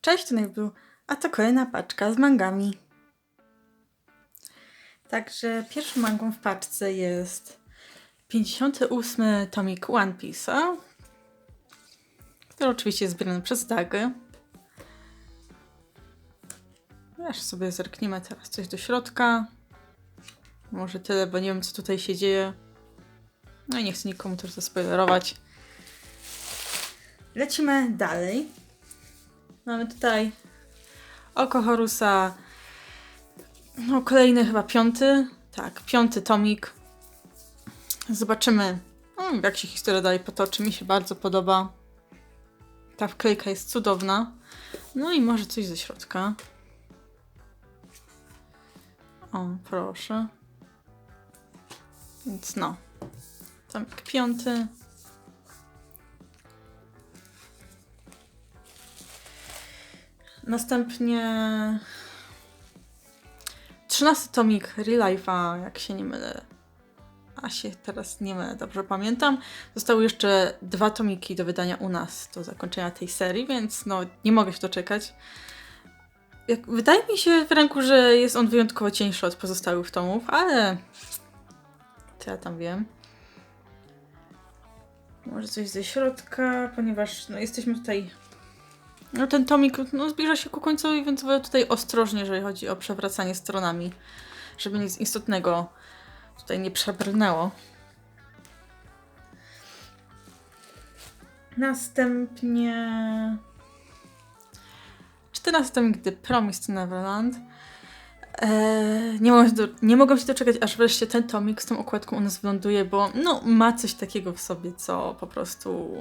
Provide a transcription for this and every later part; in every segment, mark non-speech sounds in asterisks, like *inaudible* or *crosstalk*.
Cześć, Najblu, a to kolejna paczka z mangami. Także pierwszą mangą w paczce jest 58 tomik One Piece'a, który oczywiście jest zbierany przez Dagę. Aż sobie zerkniemy teraz coś do środka. Może tyle, bo nie wiem co tutaj się dzieje. No i nie chcę nikomu też zaspoilerować. Lecimy dalej. Mamy tutaj Oko Horusa. No, kolejny chyba piąty. Tak, piąty tomik. Zobaczymy, no, jak się historia dalej potoczy. Mi się bardzo podoba. Ta wklejka jest cudowna. No i może coś ze środka. O, proszę. Więc no. Tomik piąty. Następnie 13 tomik Real Life'a, jak się nie mylę. A się teraz nie mylę, dobrze pamiętam. Zostały jeszcze dwa tomiki do wydania u nas do zakończenia tej serii, więc no nie mogę się doczekać. Jak, wydaje mi się w ręku, że jest on wyjątkowo cieńszy od pozostałych tomów, ale co ja tam wiem. Może coś ze środka, ponieważ no, jesteśmy tutaj no ten tomik no, zbliża się ku końcowi, więc wolę tutaj ostrożnie, jeżeli chodzi o przewracanie stronami, żeby nic istotnego tutaj nie przebrnęło. Następnie 14 tomik The Promised Neverland. Eee, nie, mogę do, nie mogę się doczekać, aż wreszcie ten tomik z tą okładką u nas wyląduje, bo no, ma coś takiego w sobie, co po prostu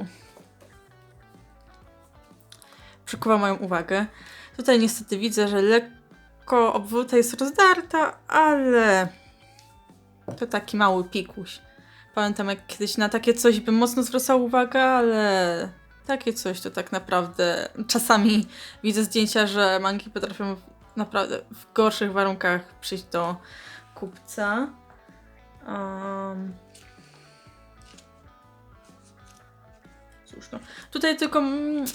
przykuwa moją uwagę. Tutaj niestety widzę, że lekko obwódka jest rozdarta, ale to taki mały pikuś. Pamiętam jak kiedyś na takie coś bym mocno zwracał uwagę, ale takie coś to tak naprawdę czasami widzę zdjęcia, że mangi potrafią naprawdę w gorszych warunkach przyjść do kupca. Um. Cóż no. Tutaj tylko mm,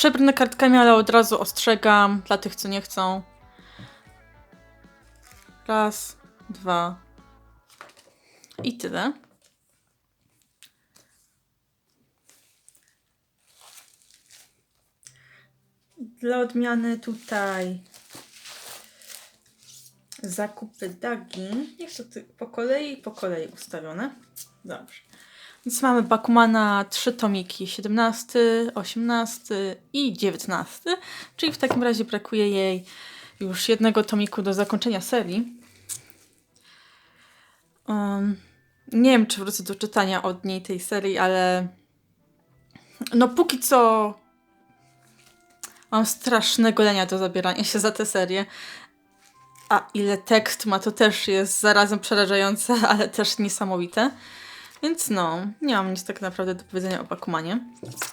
Przebrnę kartkami, ale od razu ostrzegam dla tych, co nie chcą. Raz, dwa i tyle. Dla odmiany tutaj zakupy Dagi. Niech to po kolei, po kolei ustawione. Dobrze. Więc mamy Bakumana trzy tomiki, 17, 18 i 19, czyli w takim razie brakuje jej już jednego tomiku do zakończenia serii. Um, nie wiem, czy wrócę do czytania od niej tej serii, ale no póki co mam strasznego lenia do zabierania się za tę serię. A ile tekst ma, to też jest zarazem przerażające, ale też niesamowite. Więc no, nie mam nic tak naprawdę do powiedzenia o Bakumanie.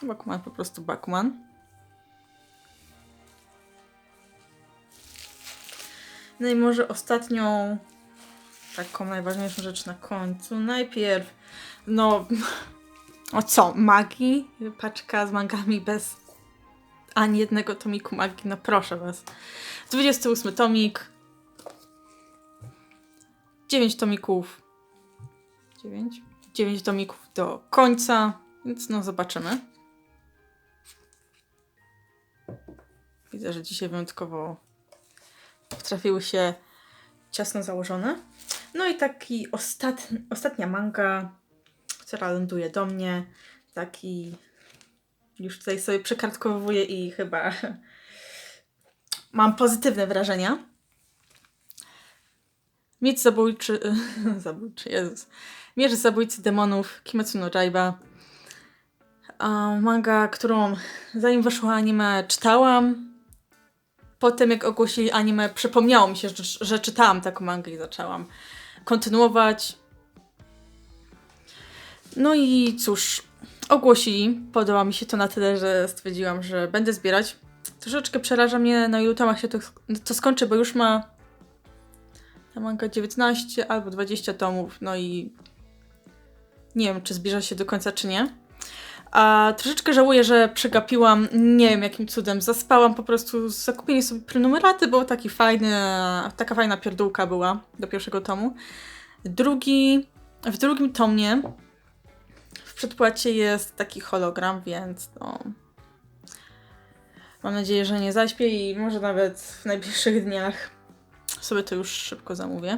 Bakuman po prostu Bakuman. No i może ostatnią, taką najważniejszą rzecz na końcu. Najpierw, no, o co, magii? Paczka z mangami bez ani jednego tomiku magii, no proszę was. 28 tomik. 9 tomików. 9? 9 tomików do końca, więc no zobaczymy. Widzę, że dzisiaj wyjątkowo trafiły się ciasno założone. No i taki ostatni, ostatnia manga, która ląduje do mnie. Taki już tutaj sobie przekartkowuję i chyba *laughs* mam pozytywne wrażenia. Mieć zabójczy, *laughs* zabójczy, Jezus. Mierz Zabójcy Demonów Kimetsu no Jaiba. Manga, którą zanim wyszło anime czytałam. Potem jak ogłosili anime przypomniało mi się, że, że czytałam taką mangę i zaczęłam kontynuować. No i cóż, ogłosili. Podoba mi się to na tyle, że stwierdziłam, że będę zbierać. Troszeczkę przeraża mnie, na ilu tomach się to, to skończy, bo już ma manga 19 albo 20 tomów, no i nie wiem, czy zbliża się do końca, czy nie. A troszeczkę żałuję, że przegapiłam, nie wiem jakim cudem, zaspałam po prostu zakupienie sobie prenumeraty, bo taki fajny, taka fajna pierdółka była do pierwszego tomu. Drugi, w drugim tomie w przedpłacie jest taki hologram, więc no... Mam nadzieję, że nie zaśpię i może nawet w najbliższych dniach sobie to już szybko zamówię,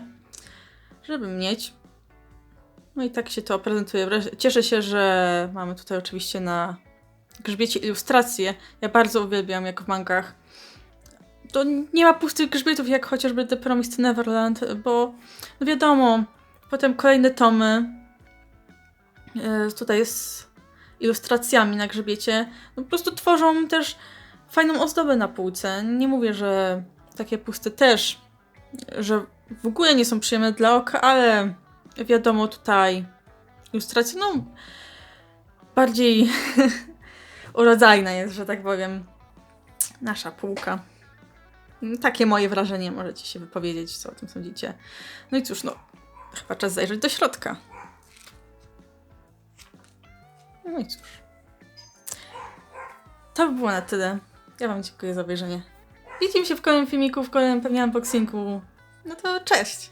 żeby mieć. No i tak się to prezentuje. Cieszę się, że mamy tutaj oczywiście na grzbiecie ilustracje. Ja bardzo uwielbiam, jak w mangach. To nie ma pustych grzbietów, jak chociażby The Promised Neverland, bo no wiadomo, potem kolejne tomy e, tutaj z ilustracjami na grzbiecie, no po prostu tworzą też fajną ozdobę na półce. Nie mówię, że takie puste też, że w ogóle nie są przyjemne dla oka, ale wiadomo tutaj ilustracja, no bardziej *laughs* urodzajna jest, że tak powiem, nasza półka. Takie moje wrażenie, możecie się wypowiedzieć, co o tym sądzicie. No i cóż, no, chyba czas zajrzeć do środka. No i cóż. To by było na tyle. Ja Wam dziękuję za obejrzenie. Widzimy się w kolejnym filmiku, w kolejnym pewnie unboxingu. No to cześć!